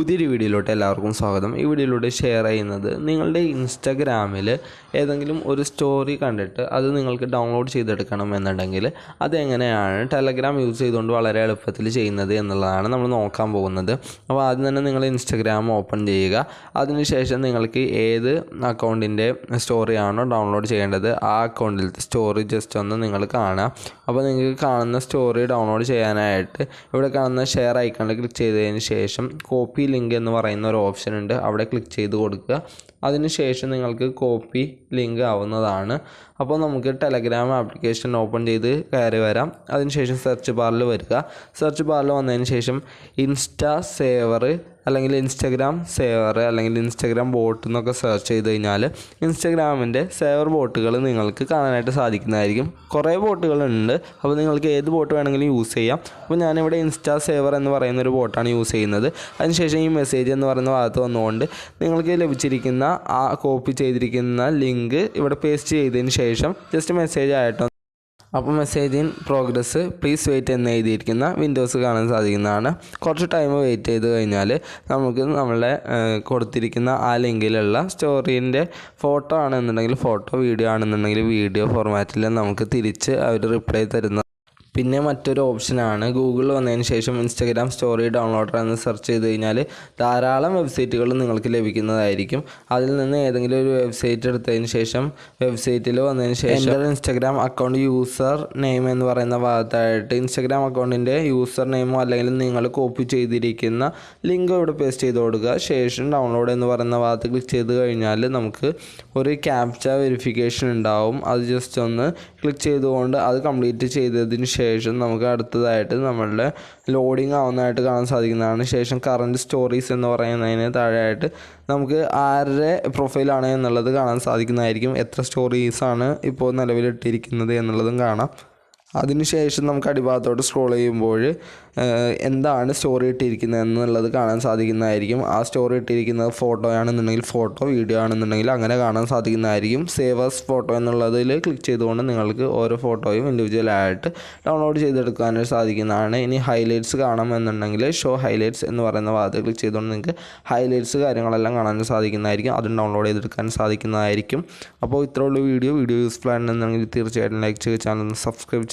പുതിയൊരു വീഡിയോയിലോട്ട് എല്ലാവർക്കും സ്വാഗതം. ഈ വീഡിയോയിലൂടെ ഷെയർ ചെയ്യുന്നത് നിങ്ങളുടെ ഇൻസ്റ്റാഗ്രാമിൽ ഏതെങ്കിലും ഒരു സ്റ്റോറി കണ്ടിട്ട് അത് നിങ്ങൾക്ക് ഡൗൺലോഡ് ചെയ്തെടുക്കണം എന്നുണ്ടെങ്കിൽ അതെങ്ങനെയാണ് ടെലഗ്രാം യൂസ് ചെയ്തുകൊണ്ട് വളരെ എളുപ്പത്തിൽ ചെയ്യുന്നത് എന്നുള്ളതാണ് നമ്മൾ നോക്കാൻ പോകുന്നത്. അപ്പോൾ ആദ്യം തന്നെ നിങ്ങൾ ഇൻസ്റ്റാഗ്രാം ഓപ്പൺ ചെയ്യുക. അതിനുശേഷം നിങ്ങൾക്ക് ഏത് അക്കൗണ്ടിന്റെ സ്റ്റോറിയാണോ ഡൗൺലോഡ് ചെയ്യേണ്ടത് ആ അക്കൗണ്ടിലത്തെ സ്റ്റോറി ജസ്റ്റ് ഒന്ന് നിങ്ങൾ കാണാം അപ്പോൾ നിങ്ങൾക്ക് കാണുന്ന സ്റ്റോറി ഡൗൺലോഡ് ചെയ്യാനായിട്ട് ഇവിടെ കാണുന്ന ഷെയർ ഐക്കണിൽ ക്ലിക്ക് ചെയ്തതിന് ശേഷം കോപ്പി ലിങ്ക് എന്ന് പറയുന്ന ഒരു ഓപ്ഷൻ ഉണ്ട്. അവിടെ ക്ലിക്ക് ചെയ്ത് കൊടുക്കുക. അതിനുശേഷം നിങ്ങൾക്ക് കോപ്പി ലിങ്ക് ആവുന്നതാണ്. അപ്പോൾ നമുക്ക് ടെലഗ്രാം ആപ്ലിക്കേഷൻ ഓപ്പൺ ചെയ്ത് കയറി വരാം. അതിനുശേഷം സെർച്ച് ബാറിൽ വരിക. സെർച്ച് ബാറിൽ വന്നതിന് ശേഷം ഇൻസ്റ്റാ സേവർ അല്ലെങ്കിൽ ഇൻസ്റ്റഗ്രാം സേവർ അല്ലെങ്കിൽ ഇൻസ്റ്റഗ്രാം ബോട്ട് എന്നൊക്കെ സെർച്ച് ചെയ്ത് കഴിഞ്ഞാൽ ഇൻസ്റ്റഗ്രാമിന്റെ സേവർ ബോട്ടുകൾ നിങ്ങൾക്ക് കാണാനായിട്ട് സാധിക്കുന്നതായിരിക്കും. കുറേ ബോട്ടുകളുണ്ട് അപ്പോൾ നിങ്ങൾക്ക് ഏത് ബോട്ട് വേണമെങ്കിലും യൂസ് ചെയ്യാം. അപ്പോൾ ഞാനിവിടെ ഇൻസ്റ്റാ സേവർ എന്ന് പറയുന്ന ഒരു ബോട്ടാണ് യൂസ് ചെയ്യുന്നത്. അതിനുശേഷം ഈ മെസ്സേജ് എന്ന് പറയുന്ന ഭാഗത്ത് വന്നുകൊണ്ട് നിങ്ങൾക്ക് ലഭിച്ചിരിക്കുന്ന ആ കോപ്പി ചെയ്തിരിക്കുന്ന ലിങ്ക് ഇവിടെ പേസ്റ്റ് ചെയ്തതിന് ശേഷം ജസ്റ്റ് മെസ്സേജ് ആയിട്ടോ. അപ്പോൾ message in progress please wait എന്ന് എഴുതിയിരിക്കുന്ന വിൻഡോസ് കാണാൻ സാധിക്കുന്നതാണ്. കുറച്ച് ടൈം വെയിറ്റ് ചെയ്ത് കഴിഞ്ഞാൽ നമുക്ക് നമ്മളെ കൊടുത്തിരിക്കുന്ന ആ ലിങ്കിലുള്ള സ്റ്റോറീന്റെ ഫോട്ടോ ആണെന്നുണ്ടെങ്കിൽ ഫോട്ടോ വീഡിയോ ആണെന്നുണ്ടെങ്കിൽ വീഡിയോ ഫോർമാറ്റിൽ നമുക്ക് തിരിച്ച് അവർ റിപ്ലൈ തരുന്ന പിന്നെ മറ്റൊരു ഓപ്ഷനാണ് ഗൂഗിൾ വന്നതിന് ശേഷം ഇൻസ്റ്റഗ്രാം സ്റ്റോറി ഡൗൺലോഡർ എന്ന് സെർച്ച് ചെയ്ത് കഴിഞ്ഞാൽ ധാരാളം വെബ്സൈറ്റുകൾ നിങ്ങൾക്ക് ലഭിക്കുന്നതായിരിക്കും. അതിൽ നിന്ന് ഏതെങ്കിലും ഒരു വെബ്സൈറ്റ് എടുത്തതിന് ശേഷം വെബ്സൈറ്റിൽ വന്നതിന് ശേഷം എന്റെ ഇൻസ്റ്റഗ്രാം അക്കൗണ്ട് യൂസർ നെയിം എന്ന് പറയുന്ന ഭാഗത്തായിട്ട് ഇൻസ്റ്റഗ്രാം അക്കൗണ്ടിന്റെ യൂസർ നെയിമോ അല്ലെങ്കിൽ നിങ്ങൾ കോപ്പി ചെയ്തിരിക്കുന്ന ലിങ്ക് ഇവിടെ പേസ്റ്റ് ചെയ്ത് കൊടുക്കുക. ശേഷം ഡൗൺലോഡ് എന്ന് പറയുന്ന ഭാഗത്ത് ക്ലിക്ക് ചെയ്ത് കഴിഞ്ഞാൽ നമുക്ക് ഒരു ക്യാപ്ച വെരിഫിക്കേഷൻ ഉണ്ടാവും. അത് ജസ്റ്റ് ഒന്ന് ക്ലിക്ക് ചെയ്തുകൊണ്ട് അത് കംപ്ലീറ്റ് ചെയ്തതിന് ശേഷം നമുക്ക് അടുത്തതായിട്ട് നമ്മളുടെ ലോഡിംഗ് ആവുന്നതായിട്ട് കാണാൻ സാധിക്കുന്നതാണ്. ശേഷം കറന്റ് സ്റ്റോറീസ് എന്ന് പറയുന്നതിന് താഴെയായിട്ട് നമുക്ക് ആരുടെ പ്രൊഫൈലാണ് എന്നുള്ളത് കാണാൻ സാധിക്കുന്നതായിരിക്കും. എത്ര സ്റ്റോറീസാണ് ഇപ്പോൾ നിലവിലിട്ടിരിക്കുന്നത് എന്നുള്ളതും കാണാം. അതിനുശേഷം നമുക്ക് അടിഭാഗത്തോട്ട് സ്ക്രോൾ ചെയ്യുമ്പോൾ എന്താണ് സ്റ്റോറി ഇട്ടിരിക്കുന്നത് എന്നുള്ളത് കാണാൻ സാധിക്കുന്നതായിരിക്കും. ആ സ്റ്റോറി ഇട്ടിരിക്കുന്നത് ഫോട്ടോ ആണെന്നുണ്ടെങ്കിൽ ഫോട്ടോ വീഡിയോ ആണെന്നുണ്ടെങ്കിൽ അങ്ങനെ കാണാൻ സാധിക്കുന്നതായിരിക്കും. സേവേഴ്സ് ഫോട്ടോ എന്നുള്ളതിൽ ക്ലിക്ക് ചെയ്തുകൊണ്ട് നിങ്ങൾക്ക് ഓരോ ഫോട്ടോയും ഇൻഡിവിജ്വലായിട്ട് ഡൗൺലോഡ് ചെയ്തെടുക്കാനായിട്ട് സാധിക്കുന്നതാണ്. ഇനി ഹൈലൈറ്റ്സ് കാണാമെന്നുണ്ടെങ്കിൽ ഷോ ഹൈലൈറ്റ്സ് എന്ന് പറയുന്ന ഭാഗത്ത് ക്ലിക്ക് ചെയ്തുകൊണ്ട് നിങ്ങൾക്ക് ഹൈലൈറ്റ്സ് കാര്യങ്ങളെല്ലാം കാണാൻ സാധിക്കുന്നതായിരിക്കും. അതും ഡൗൺലോഡ് ചെയ്തെടുക്കാൻ സാധിക്കുന്നതായിരിക്കും. അപ്പോൾ ഇത്രയുള്ള വീഡിയോ. വീഡിയോ യൂസ്ഫുൾ ആണെന്നുണ്ടെങ്കിൽ തീർച്ചയായിട്ടും ലൈക്ക് ചെയ്യുക. Channel subscribe subscribe